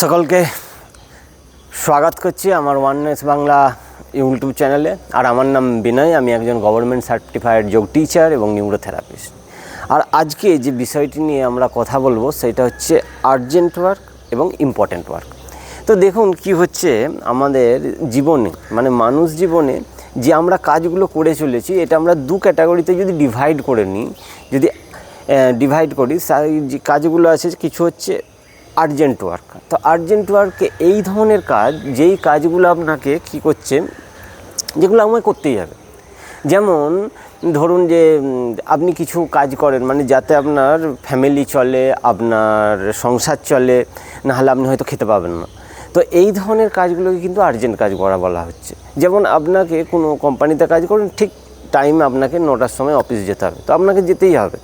সকলকে স্বাগত করছি আমার ওয়াননেস বাংলা ইউটিউব চ্যানেলে আর আমার নাম বিনয়, আমি একজন গভর্নমেন্ট সার্টিফাইড যোগ টিচার এবং নিউরোথেরাপিস্ট আর আজকে যে বিষয়টি নিয়ে আমরা কথা বলব, সেটা হচ্ছে আর্জেন্ট ওয়ার্ক এবং ইম্পর্ট্যান্ট ওয়ার্ক তো দেখুন কি হচ্ছে আমাদের জীবনে মানে মানুষ জীবনে যে আমরা কাজগুলো করে চলেছি, এটা আমরা দু ক্যাটাগরিতে যদি ডিভাইড করে নিই, যদি ডিভাইড করি যে কাজগুলো আছে, কিছু হচ্ছে আর্জেন্ট ওয়ার্ক তো আর্জেন্ট ওয়ার্কে এই ধরনের কাজ, যেই কাজগুলো আপনাকে কি করছে, যেগুলো আমায় করতেই হবে। যেমন, ধরুন যে আপনি কিছু কাজ করেন মানে যাতে আপনার ফ্যামিলি চলে, আপনার সংসার চলে, নাহলে আপনি হয়তো খেতে পাবেন না। তো এই ধরনের কাজগুলোকে কিন্তু আর্জেন্ট কাজ করা বলা হচ্ছে। যেমন আপনাকে কোনো কোম্পানিতে কাজ করেন, ঠিক টাইম আপনাকে নটার সময় অফিস যেতে হবে। তো আপনাকে যেতেই হবে।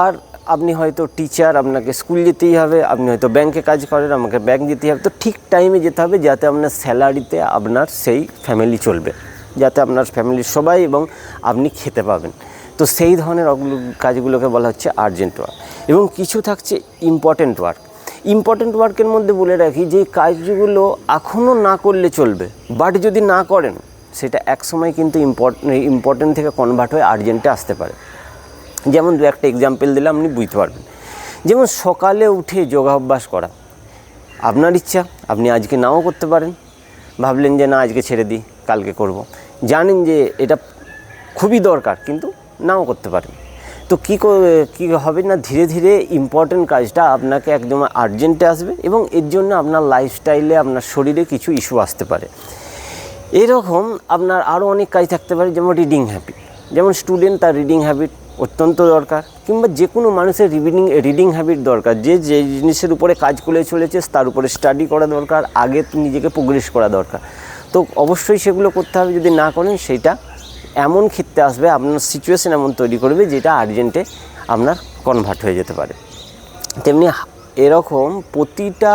আর আপনি হয়তো টিচার আপনাকে স্কুল যেতেই হবে, আপনি হয়তো ব্যাংকে কাজ করেন, আমাকে ব্যাংক যেতেই হবে। তো ঠিক টাইমে যেতে হবে যাতে আপনার স্যালারিতে আপনার সেই ফ্যামিলি চলবে, যাতে আপনার ফ্যামিলির সবাই এবং আপনি খেতে পাবেন। তো সেই ধরনের কাজগুলোকে বলা হচ্ছে আর্জেন্ট ওয়ার্ক এবং কিছু থাকছে ইম্পর্ট্যান্ট ওয়ার্ক ইম্পর্টেন্ট ওয়ার্কের মধ্যে বলে রাখি যে কাজগুলো এখনও না করলে চলবে বাট যদি না করেন, সেটা একসময় কিন্তু ইম্পর্টেন্ট ইম্পর্ট্যান্ট থেকে কনভার্ট হয়ে আর্জেন্টে আসতে পারে। যেমন দু একটা এক্সাম্পল দিলে আপনি বুঝতে পারবেন। যেমন সকালে উঠে যোগাভ্যাস করা, আপনার ইচ্ছা, আপনি আজকে নাও করতে পারেন। ভাবলেন যে না, আজকে ছেড়ে দিই, কালকে করব। জানেন যে এটা খুবই দরকার, কিন্তু নাও করতে পারেন। তো কী কী হবে না, ধীরে ধীরে ইম্পর্টেন্ট কাজটা আপনাকে একদম আর্জেন্টে আসবে এবং এর জন্য আপনার লাইফস্টাইলে আপনার শরীরে কিছু ইস্যু আসতে পারে। এরকম আপনার আরও অনেক কাজ থাকতে পারে, যেমন রিডিং হ্যাবিট যেমন স্টুডেন্ট তার রিডিং হ্যাবিট অত্যন্ত দরকার কিংবা যে কোনো মানুষের রিডিং রিডিং হ্যাবিট দরকার। যে যে জিনিসের উপরে কাজ করে চলেছে, তার উপরে স্টাডি করা দরকার, আগে নিজেকে প্রোগ্রেস করা দরকার। তো অবশ্যই সেগুলো করতে হবে, যদি না করেন সেটা এমন ক্ষেত্রে আসবে, আপনার সিচুয়েশন এমন তৈরি করবে যেটা আর্জেন্টে আপনার কনভার্ট হয়ে যেতে পারে। তেমনি এরকম প্রতিটা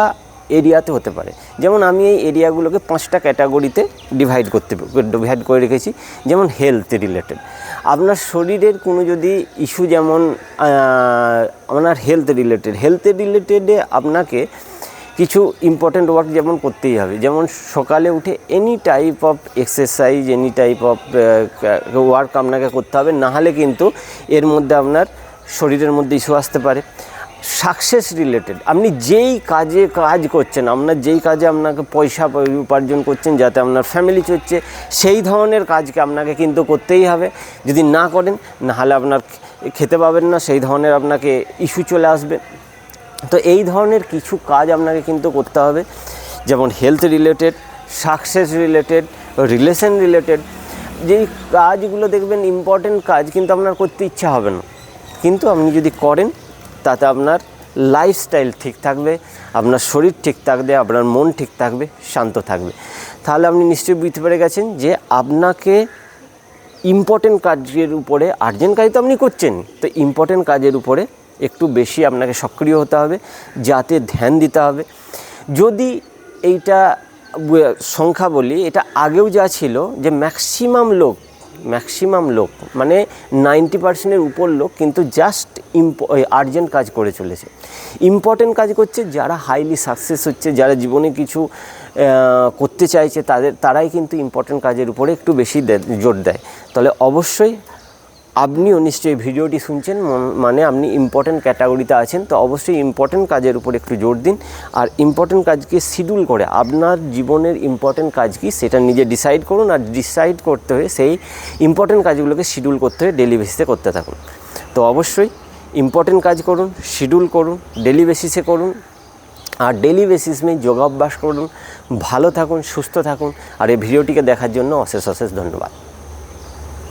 এরিয়াতে হতে পারে। যেমন আমি এই এরিয়াগুলোকে পাঁচটা ক্যাটাগরিতে ডিভাইড করতে ডিভাইড করে রেখেছি, যেমন হেলথ রিলেটেড আপনার শরীরের কোনো যদি ইস্যু যেমন আপনার হেলথ রিলেটেড হেলথ রিলেটেডে আপনাকে কিছু ইম্পর্ট্যান্ট ওয়ার্ক যেমন করতেই হবে। যেমন সকালে উঠে any type of exercise any type of work আপনাকে করতে হবে। নাহলে কিন্তু এর মধ্যে আপনার শরীরের মধ্যে ইস্যু আসতে পারে। সাকসেস রিলেটেড আপনি যেই কাজে কাজ করছেন, আপনার যেই কাজে আপনাকে পয়সা উপার্জন করছেন, যাতে আপনার ফ্যামিলি চলছে, সেই ধরনের কাজকে আপনাকে কিন্তু করতেই হবে। যদি না করেন, নাহলে আপনার খেতে পাবেন না, সেই ধরনের আপনাকে ইস্যু চলে আসবে। তো এই ধরনের কিছু কাজ আপনাকে কিন্তু করতে হবে। যেমন health related success related relation related যেই কাজগুলো দেখবেন ইম্পর্টেন্ট কাজ কিন্তু আপনার করতে ইচ্ছা হবে না। কিন্তু আপনি যদি করেন তাতে আপনার লাইফস্টাইল ঠিক থাকবে, আপনার শরীর ঠিক থাকবে, আপনার মন ঠিক থাকবে, শান্ত থাকবে। তাহলে আপনি নিশ্চয়ই বুঝতে পেরে গেছেন যে আপনাকে ইম্পর্টেন্ট কাজের উপরে আর্জেন্ট কাজ তো আপনি করছেন, তো ইম্পর্টেন্ট কাজের উপরে একটু বেশি আপনাকে সক্রিয় হতে হবে, যাতে ধ্যান দিতে হবে। যদি এইটা সংখ্যা বলি, এটা আগেও যা ছিল যে ম্যাক্সিমাম লোক ম্যাক্সিমাম লোক মানে নাইনটি পার্সেন্টের উপর লোক, কিন্তু জাস্ট আর্জেন্ট কাজ করে চলেছে। ইম্পর্টেন্ট কাজ করছে, যারা হাইলি সাকসেস হচ্ছে, যারা জীবনে কিছু করতে চাইছে, তাদের, তারাই কিন্তু ইম্পর্টেন্ট কাজের উপরে একটু বেশি জোর দেয়। তাহলে অবশ্যই আপনিও নিশ্চয়ই ভিডিওটি শুনছেন মানে আপনি ইম্পর্টেন্ট ক্যাটাগরিতে আছেন, তো অবশ্যই ইম্পর্টেন্ট কাজের উপর একটু জোর দিন। আর ইম্পর্টেন্ট কাজকে শিডিউল করে, আপনার জীবনের ইম্পর্টেন্ট কাজ কি, সেটা নিজে ডিসাইড করুন, আর ডিসাইড করতে হয়ে সেই ইম্পর্টেন্ট কাজগুলোকে শিডিউল করতে হয়ে ডেলি বেসিসে করতে থাকুন। তো অবশ্যই ইম্পর্টেন্ট কাজ করুন শিডিউল করুন ডেলি বেসিসে করুন, আর ডেলি বেসিস মে যোগাভ্যাস করুন, ভালো থাকুন, সুস্থ থাকুন, আর এই ভিডিওটিকে দেখার জন্য অশেষ অশেষ ধন্যবাদ।